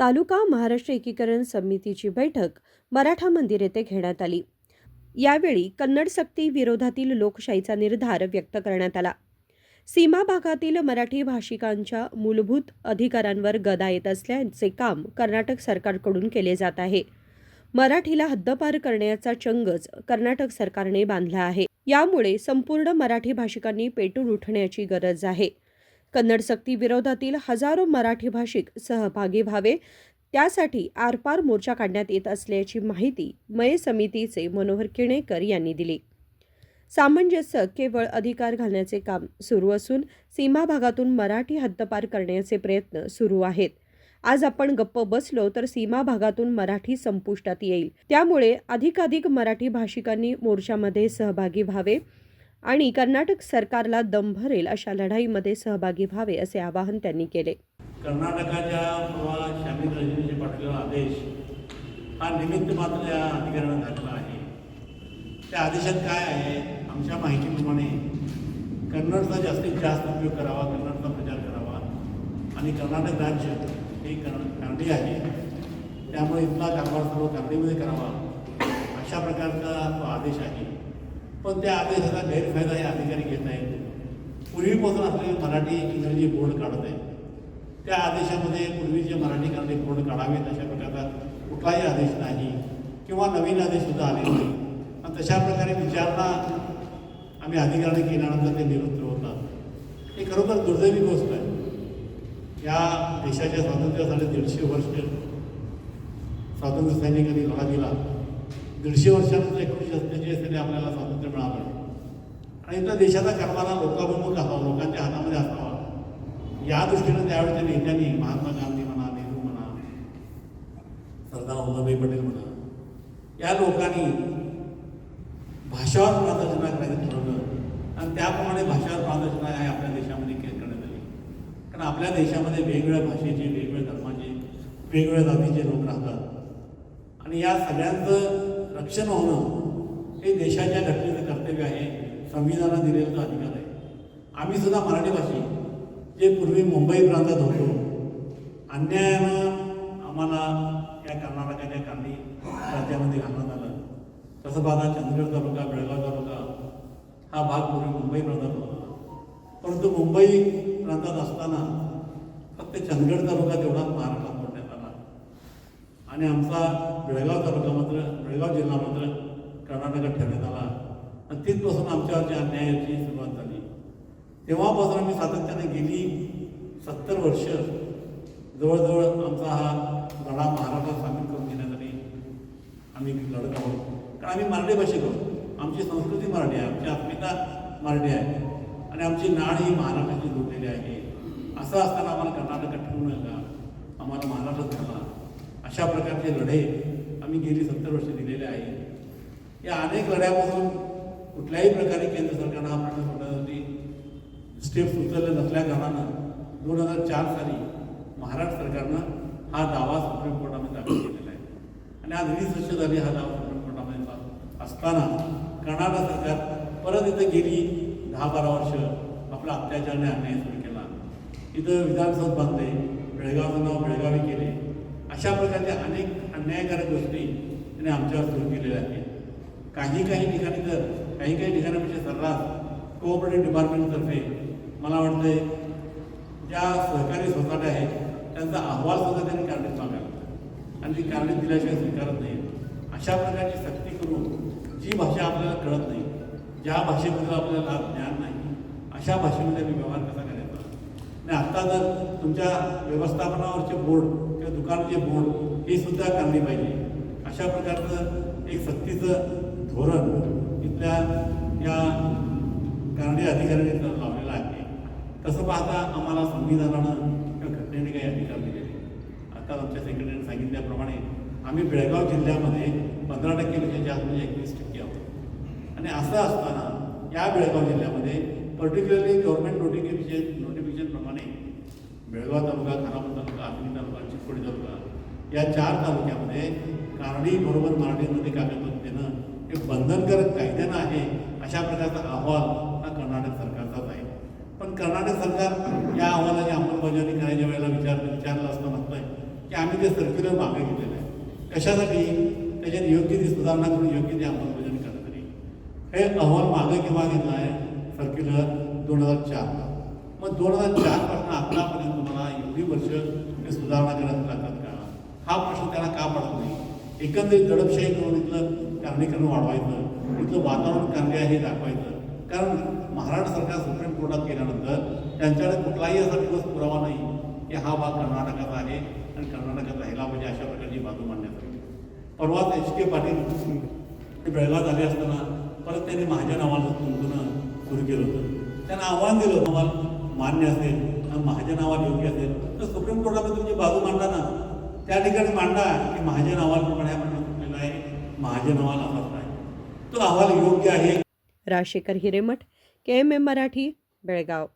तालुका महाराष्ट्र एकीकरण समितीची बैठक मराठा मंदिर येथे घेण्यात आली. यावेळी कन्नड सक्ती विरोधातील लोकशाहीचा निर्धार व्यक्त करण्यात आला. सीमा भागातील मराठी भाषिकांच्या मूलभूत अधिकारांवर गदा येत असल्याचे काम कर्नाटक सरकारकडून केले जात आहे. मराठीला हद्दपार करण्याचा चंगच कर्नाटक सरकारने बांधला आहे. यामुळे संपूर्ण मराठी भाषिकांनी पेटून उठण्याची गरज आहे. कन्नड सक्ती विरोधातील हजारो मराठी भाषिक सहभागी व्हावे. त्यासाठी आरपार मोर्चा काढण्यात येत असल्याची माहिती मय समितीचे मनोहर किणेकर यांनी दिली. सामंजस्य केवळ अधिकार घालण्याचे काम सुरू असून सीमा भागातून मराठी हद्दपार करण्याचे प्रयत्न सुरू आहेत. आज आपण गप्प बसलो तर सीमा भागातून मराठी संपुष्टात येईल. त्यामुळे अधिकाधिक मराठी भाषिकांनी मोर्चामध्ये सहभागी व्हावे. आणि कर्नाटक सरकारला दम भरेल अशा लढाईमध्ये सहभागी व्हावे असे आवाहन त्यांनी केले. कर्नाटकाच्या शामिल रजनीचे पाठवलेला आदेश हा निमित्त मात्र या अधिकाऱ्यांना घातला आहे. त्या आदेशात काय आहे? आमच्या माहितीप्रमाणे कन्नडचा जास्तीत जास्त उपयोग करावा कन्नडचा प्रचार करावा आणि कर्नाटक राज्य हे कानडी आहे. त्यामुळे इथला कारभार सर्व कानडीमध्ये करावा अशा प्रकारचा तो आदेश आहे. पण त्या आदेशाचा गैरफायदा हे अधिकारी घेत आहेत पूर्वीपासून असलेले मराठी इंग्रजी बोर्ड काढत आहेत. त्या आदेशामध्ये पूर्वीचे मराठी कानडी बोर्ड काढावेत अशा प्रकारचा कुठलाही आदेश नाही किंवा नवीन आदेशसुद्धा आले नाही. आणि तशा प्रकारे विचारणा आम्ही अधिकारी केल्यानंतर ते निवृत्त होतात. हे खरोखर दुर्दैवी गोष्ट आहे. या देशाच्या स्वातंत्र्यासाठी दीडशे वर्ष स्वातंत्र्य सैनिकांनी लढा दिला. दीडशे वर्षानंतर एकोणीसशे सत्तेचाळीस साली आपल्याला स्वातंत्र्य मिळालं. आणि इथं देशाचा कारभार लोकाभिमुख असावा लोकांच्या हातामध्ये असावा. या दृष्टीनं त्यावेळेच्या नेत्यांनी महात्मा गांधी म्हणा नेहरू म्हणा सरदार वल्लभभाई पटेल म्हणा या लोकांनी भाषावर प्राधान्य करायचं ठरवलं. आणि त्याप्रमाणे भाषावर प्राधान्य आहे आपल्या देशामध्ये करण्यात आली. कारण आपल्या देशामध्ये वेगवेगळ्या भाषेचे वेगवेगळ्या धर्माचे वेगवेगळ्या जातीचे लोक राहतात. आणि या सगळ्यांचं रक्षण होणं हे देशाच्या घटनेचं कर्तव्य आहे संविधानात दिलेला अधिकार आहे. आम्ही सुद्धा मराठी भाषी जे पूर्वी मुंबई प्रांतात होतो अन्यायानं आम्हाला या कर्नाटकाच्या कांदी राज्यामध्ये घालण्यात आलं. तसं पाहता चंदगड तालुका बेळगाव तालुका हा भाग पूर्वी मुंबई प्रांतात होता. परंतु मुंबई प्रांतात असताना फक्त चंदगड तालुका तेवढाच महाराष्ट्रात मोडण्यात आला. आणि आमचा बेळगाव तालुका मात्र बेळगाव जिल्हा मात्र कर्नाटकात ठेवण्यात आला. आणि तिथपासून आमच्यावरच्या अन्यायाची सुरुवात झाली. तेव्हापासून आम्ही सातत्याने गेली सत्तर वर्ष. जवळजवळ आमचा हा लढा महाराष्ट्रात सामील करून घेण्यासाठी आम्ही लढत आहोत. कारण आम्ही मराठी भाषिक आहोत. आमची संस्कृती मराठी आहे. आमची अस्मिता मराठी आहे. आणि आमची नाड ही महाराष्ट्राची जोडलेली आहे. असं असताना आम्हाला कर्नाटकात ठेवू नका. आम्हाला महाराष्ट्रात झाला अशा प्रकारचे लढे आम्ही गेली सत्तर वर्ष दिलेले आहे. या अनेक लढ्यापासून कुठल्याही प्रकारे केंद्र सरकारनं हा प्रश्न सोडवण्यासाठी स्टेप्स उचलले नसल्या कारणानं दोन हजार चार साली महाराष्ट्र सरकारनं हा दावा सुप्रीम कोर्टामध्ये दाखल केलेला आहे. आणि आज वीस वर्ष झाली हा दावा सुप्रीम कोर्टामध्ये असताना कर्नाटक सरकार परत इथं गेली दहा बारा वर्ष आपला अत्याचाराने अन्याय सुरू केला. इथं विधानसभा बांधले बेळगावचं नाव बेळगावी केले. अशा प्रकारच्या अनेक अन्यायकारक गोष्टी त्याने आमच्यावर सुरू केलेल्या आहेत. काही काही ठिकाणी तर काही काही ठिकाणापेक्षा सर्रास कोऑपरेटिव्ह डिपार्टमेंटतर्फे मला वाटतंय ज्या सहकारी सोसायट्या आहेत त्यांचा अहवालसुद्धा त्यांनी कारणीत मागावा आणि ती कारणीत दिल्याशिवाय स्वीकारत नाही. अशा प्रकारची सक्ती करून जी भाषा आपल्याला कळत नाही ज्या भाषेबद्दल आपल्याला ज्ञान नाही अशा भाषेमध्ये आम्ही व्यवहार कसा करायचा? आणि आत्ता जर तुमच्या व्यवस्थापनावरचे बोर्ड किंवा दुकानाचे बोर्ड हे सुद्धा काढली पाहिजे. अशा प्रकारचं एक सक्तीचं धोरण इथल्या या कानडी अधिकाऱ्यांनी लावलेलं आहे. तसं पाहता आम्हाला संविधानानं किंवा घटनेने काही अधिकार दिलेले आता आमच्या सेक्रेटरीने सांगितल्याप्रमाणे आम्ही बेळगाव जिल्ह्यामध्ये पंधरा टक्के टक्केपेक्षा आत म्हणजे एकवीस टक्के आहोत. आणि असं असताना या बेळगाव जिल्ह्यामध्ये particularly government notification notification Belgaum taluka Khanapur taluka army taluka Chikodi taluka या चार तालुक्यामध्ये कारणी बरोबर मराठीमध्ये कागदपत्र देणं हे बंधनकारक कायद्यानं आहे अशा प्रकारचा अहवाल हा कर्नाटक सरकारचाच आहे. पण कर्नाटक सरकार या अहवालाची अंमलबजावणी करायच्या वेळेला विचार विचारलं असता म्हटलंय की आम्ही ते सर्क्युलर मागे घेतलेलं आहे. कशासाठी? त्याच्यात योग्य ती सुधारणा करून योग्य ते अंमलबजावणी करण्यासाठी. हे अहवाल मागे केव्हा घेतला आहे? सर्क्युलर दोन हजार चार मग दोन हजार चारपासून अकरापर्यंत तुम्हाला एवढी वर्ष ते सुधारणा करत राहतात का? हा प्रश्न त्यांना का पडत नाही? एकंदरीत दडपशाही करून इथलं कारणीकरण वाढवायचं इथलं वातावरण कार्य आहे हे दाखवायचं. कारण महाराष्ट्र सरकार सुप्रीम कोर्टात गेल्यानंतर त्यांच्याकडे कुठलाही असा दिवस पुरावा नाही की हा भाग कर्नाटकाचा आहे आणि कर्नाटकात राहिला म्हणजे अशा प्रकारची बाजू मांडण्यासाठी परवाच एच के पाटील ते बेळगाव झाले असताना परत त्यांनी माझ्या नावाला तुमचं सुरू केलं होतं. त्यांना आव्हान दिलं आम्हाला मान्य असेल आणि माझ्या योग्य असेल तर सुप्रीम कोर्टामध्ये तुमची बाजू मांडा ना त्या ठिकाणी मांडा की माझ्या नावाप्रमाणे आपण कुठलेला आहे महाजन अहवाल असाच आहे. तो अहवाल योग्य आहे. Rajshekhar Hiremath K M M Marathi Belgaum.